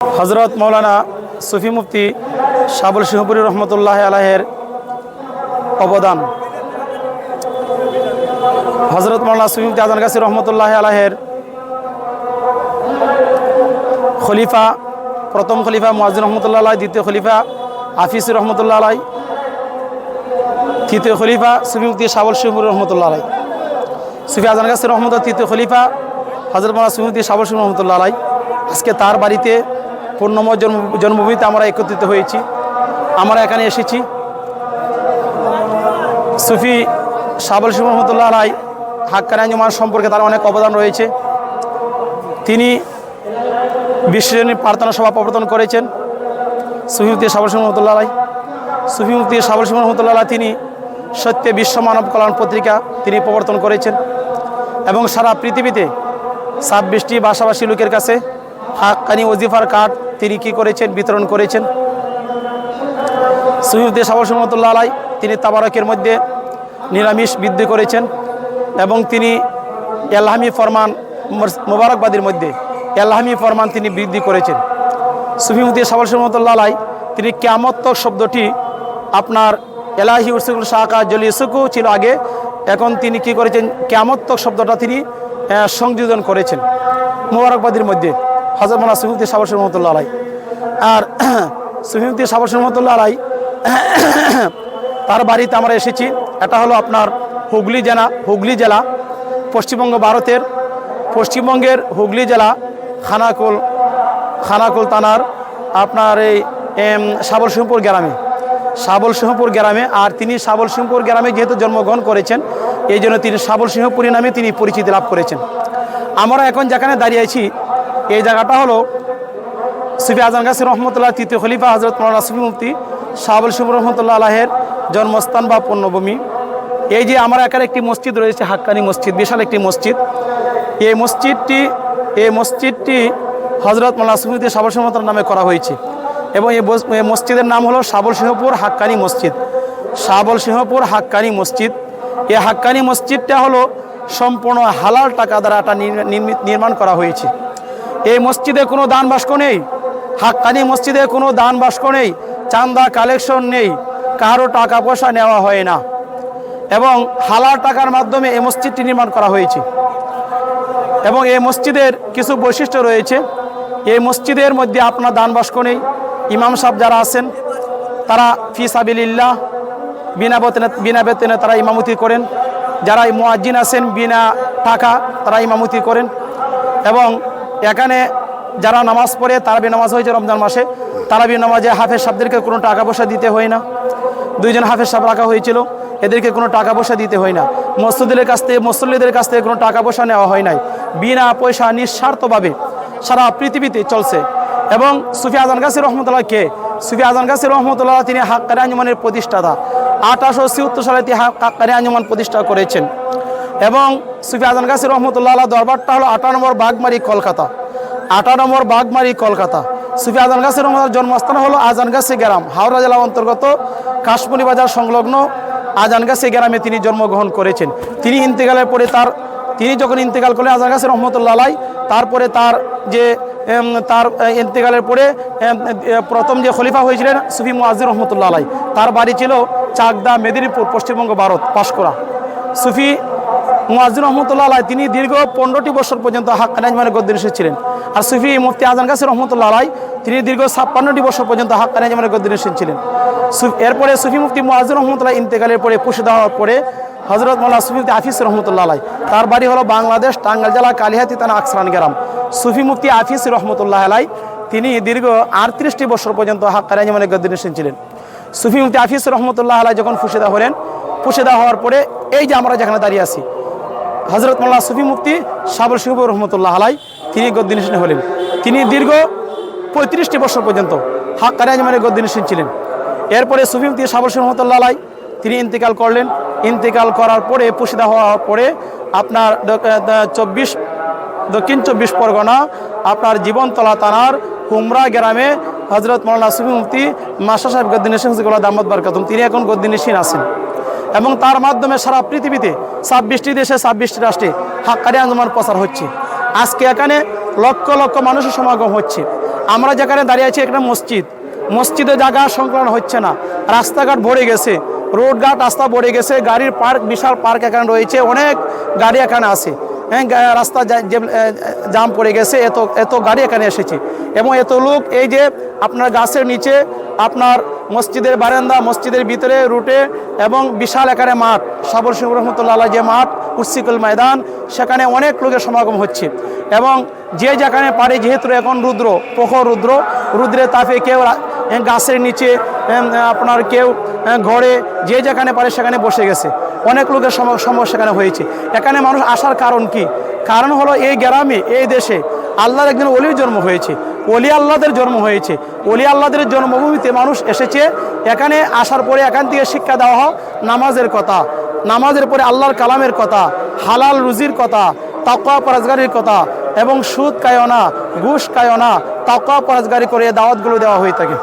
হজরত মৌলানা সুফি মুফতি সাবুল সিংহপুরি রহমতুল্লাহ আলাহের অবদান। হজরত মৌলানা সুফি মুফতি আজান গাছি রহমতুল্লাহ আলাহের খলিফা, প্রথম খলিফা মুয়াজিন রহমতুল্লাহ আলাই দ্বিতীয় খলিফা হাফিজ রহমতুল্লাহ আলাই তৃতীয় খলিফা সুফি মুফতি সাবুল সিংহপুরি রহমতুল্লাহ আলাই সুফি আজান গাছি রহমত তৃতীয় খলিফা হজরত মৌলানা সুফি মুফতি সাবুল সিংহ রহমতুল্লাহ আলাই আজকে তার বাড়িতে পূর্ণময় জন্ম, জন্মভূমিতে আমরা একত্রিত হয়েছি। আমরা এখানে এসেছি। সুফি সাবল সিং রহমতুল্লাহ আলাই হাক্কানি আঞ্জুমান সম্পর্কে তার অনেক অবদান রয়েছে। তিনি বিশ্বজনী প্রার্থনা সভা প্রবর্তন করেছেন। সুফি মুফতি সাবল সিং রহমতুল্লাহ আলাই। সুফি মুফতি সাবল আলাই তিনি সত্যে বিশ্ব মানব কল্যাণ পত্রিকা তিনি প্রবর্তন করেছেন এবং সারা পৃথিবীতে ছাব্বিশটি ভাষাভাষী লোকের কাছে হাক্কানি ওজিফার কার্ড তিনি কি করেছেন? বিতরণ করেছেন। সুহিউদ্দিন সাবর রহমতুল্লাহ আলাই, তিনি তাবারকের মধ্যে নিরামিষ বৃদ্ধি করেছেন এবং তিনি এল্লাহামি ফরমান মোবারকবাদীর মধ্যে এল্লাহামি ফরমান তিনি বৃদ্ধি করেছেন। সুফিমুদ্দিন সাবর রহমতুল্লাহ আলাই, তিনি ক্যামত্তক শব্দটি আপনার এলাহি উসুল শাহকা জলি সুকু ছিল আগে, এখন তিনি কি করেছেন? ক্যামত্তক শব্দটা তিনি সংযোজন করেছেন মোবারকবাদীর মধ্যে। হজরত মোলা সুফিমুদ্দিন সাবর রহমতুল্লাহ আলাই আর সুফিমুদ্দিন সাবর রহমতুল্লাহ আলাই তার বাড়িতে আমরা এসেছি। এটা হলো আপনার হুগলি জেলা হুগলি জেলা, পশ্চিমবঙ্গ, ভারতের পশ্চিমবঙ্গের হুগলি জেলা, খানাকুল খানাকুল থানার আপনার এই সাবল সিংহপুর গ্রামে। সাবল সিংহপুর গ্রামে, আর তিনি সাবল সিংহপুর গ্রামে যেহেতু জন্মগ্রহণ করেছেন, এই জন্য তিনি সাবল সিংহপুরী নামে তিনি পরিচিতি লাভ করেছেন। আমরা এখন যেখানে দাঁড়িয়ে আছি এই জায়গাটা হলো সুফি আজম গাছি রহমতুল্লাহ তৃতীয় খলিফা হজরত মৌলানা সুফি মুফতি শাহুল শিব রহমতুল্লাহ আলাহের জন্মস্থান বা পণ্যভূমি। এই যে আমার একার একটি মসজিদ রয়েছে, হাক্কানি মসজিদ, বিশাল একটি মসজিদ। এই মসজিদটি এই মসজিদটি হজরত মৌলানা সুফি মুফতি সিংহপুর নামে করা হয়েছে। এবং এই মসজিদের নাম হলো শাবল সিংহপুর হাক্কানি মসজিদ। শাবল সিংহপুর হাক্কানি মসজিদ। এই হাক্কানি মসজিদটা হলো সম্পূর্ণ হালাল টাকা দ্বারা এটা নির্মাণ করা হয়েছে। এই মসজিদে কোনো দান বাস্ক নেই। হাক্কানি মসজিদে কোনো দান বাস্ক নেই। চান্দা কালেকশন নেই। কারও টাকা পয়সা নেওয়া হয় না। এবং হালাল টাকার মাধ্যমে এই মসজিদটি নির্মাণ করা হয়েছে। এবং এই মসজিদের কিছু বৈশিষ্ট্য রয়েছে। এই মসজিদের মধ্যে আপনার দান বাস্ক নেই। ইমাম সাহেব যারা আছেন, তারা ফি সাবিল্লাহ বিনা বেতনে বিনা বেতনে তারা ইমামতি করেন। যারা মুয়াজ্জিন আছেন, বিনা টাকা তারা ইমামতি করেন। এবং এখানে যারা নামাজ পড়ে তারাবি নামাজ হয়েছে রমজান মাসে। তারাবি নামাজে হাফেজ সাহেবদেরকে কোনো টাকা পয়সা দিতে হয় না। দুইজন হাফেজ সাহেব রাখা হয়েছিল, এদেরকে কোনো টাকা পয়সা দিতে হয় না। মসজিদের কাছ থেকে, মুসল্লিদের কাছ থেকে কোনো টাকা পয়সা নেওয়া হয় নাই। বিনা পয়সা নিঃস্বার্থভাবে সারা পৃথিবীতে চলছে। এবং সুফি আজান গাছি রহমতুল্লাহ কে? সুফি আজান গাছি রহমতুল্লাহ তিনি হাক্কারি আঞ্জমানের প্রতিষ্ঠাতা। আঠারোশো ছিয়াত্তর সালে তিনি হাক্কারি আঞ্জমান প্রতিষ্ঠা করেছেন। এবং সুফি আজান গাছি রহমতুল্লাহ দরবারটা হলো আটা নম্বর বাগমারি কলকাতা। আটা নম্বর বাগমারি কলকাতা। সুফি আজান গাছি রহমতুল্লাহ জন্মস্থান হলো আজানগাছি গ্রাম। হাওড়া জেলা অন্তর্গত কাশমণি বাজার সংলগ্ন আজানগাছি গ্রামে তিনি জন্মগ্রহণ করেছেন। তিনি ইন্তেকালের পরে তার তিনি যখন ইন্তেকাল করলেন আজানগাছি রহমতুল্লাহ তারপরে তার যে তার ইন্তেকালের পরে প্রথম যে খলিফা হয়েছিলেন সুফি মুআজির রহমতুল্লাহ তার বাড়ি ছিল চাকদা মেদিনীপুর, পশ্চিমবঙ্গ, ভারত, পাঁশকুড়া। সুফি মুআজির রহমতুল্লাহ আলাই তিনি দীর্ঘ পনেরোটি বছর পর্যন্ত হাক্কানি আজমানের গদ্দিন ছিলেন। আর সুফি মুফতি আজান গাছি রহমতুল্লাহ আলাই তিনি দীর্ঘ ছাপ্পান্নটি বছর পর্যন্ত হাক্কানি আজমানের গদ্দিন ছিলেন। এরপরে সুফি মুফতি মুআজির রহমতুল্লাহ ইন্তেকালের পরে পুষিদা হওয়ার পরে হজরত মোল্লা সুফি মুফতি আফিস রহমতুল্লাহ আলাই তার বাড়ি হলো বাংলাদেশ, টাঙ্গাইল জেলা, কালিহাতি থানা, আকসরান গ্রাম। সুফি মুফতি আফিস রহমতুল্লাহ আলাই তিনি দীর্ঘ আটত্রিশটি বছর পর্যন্ত হাক্কানি আজমানের গদ্দিন ছিলেন। সুফি মুফতি আফিস রহমতুল্লাহ আলাই যখন ফুসিদা হলেন ফুসিদা হওয়ার পরে এই যে আমরা যেখানে দাঁড়িয়ে আছি হজরত মোল্লা সুফি মুফতি সাবল শিহব রহমতুল্লাহ আলাই তিনি গদ্দিনিসীন হলেন। তিনি দীর্ঘ পঁয়ত্রিশটি বছর পর্যন্ত হাক্কারি আজমানের গদ্দিনিসীন ছিলেন। এরপরে সুফি মুফতি সাবল শিহ রহমতুল্লাহ আলাই তিনি ইন্তেকাল করলেন। ইন্তেকাল করার পরে পুষিদা হওয়ার পরে আপনার চব্বিশ, দক্ষিণ চব্বিশ পরগনা আপনার জীবনতলা থানার হুমরা গ্রামে হজরত মৌলানা সুফি মুফতি মাসা সাহেব গদ্দিনিসীন জিগুল্লাহ দামদ বারকাতুম, তিনি এখন গদ্দিনিসীন আছেন। এবং তার মাধ্যমে সারা পৃথিবীতে ছাব্বিশটি দেশে ছাব্বিশটি রাষ্ট্রে হাক্কারি আন্দোলন প্রচার হচ্ছে। আজকে এখানে লক্ষ লক্ষ মানুষের সমাগম হচ্ছে। আমরা যেখানে দাঁড়িয়ে আছি একটা মসজিদ। মসজিদে জায়গা সংকলন হচ্ছে না। রাস্তাঘাট ভরে গেছে। রোডঘাট রাস্তা ভরে গেছে। গাড়ির পার্ক, বিশাল পার্ক এখানে রয়েছে। অনেক গাড়ি এখানে আছে। হ্যাঁ রাস্তা জাম পড়ে গেছে, এত এত গাড়ি এখানে এসেছে। এবং এত লোক, এই যে আপনার গাছের নিচে, আপনার মসজিদের বারান্দা, মসজিদের ভিতরে রুটে এবং বিশাল এখানে মাঠ, সাবর সিং রহমতুল্লাহ যে মাঠ উচ্ছিকল ময়দান, সেখানে অনেক লোকের সমাগম হচ্ছে। এবং যে যেখানে পারে, যেহেতু এখন রুদ্র, প্রখর রুদ্র রুদ্রের তাপে কেউ গাছের নিচে আপনার কেউ ঘরে যে যেখানে পারে সেখানে বসে গেছে। অনেক লোকের সম- সমস্যা সেখানে হয়েছে। এখানে মানুষ আসার কারণ কি? কারণ হলো এই গ্রামে, এই দেশে আল্লাহর একজন অলির জন্ম হয়েছে। অলি আল্লাহদের জন্ম হয়েছে। অলি আল্লাহদের জন্মভূমিতে মানুষ এসেছে। এখানে আসার পরে এখান থেকে শিক্ষা দেওয়া হয় নামাজের কথা। নামাজের পরে আল্লাহর কালামের কথা, হালাল রুজির কথা, তাকওয়া পরাজগারির কথা এবং সুদ কায়না ঘুষ কায়না তাকওয়া পরাজগারি করে দাওয়াতগুলো দেওয়া হয়ে থাকে।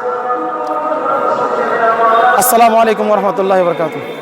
আসসালামু আলাইকুম রহমতুল্লাহ বরকাতুহ।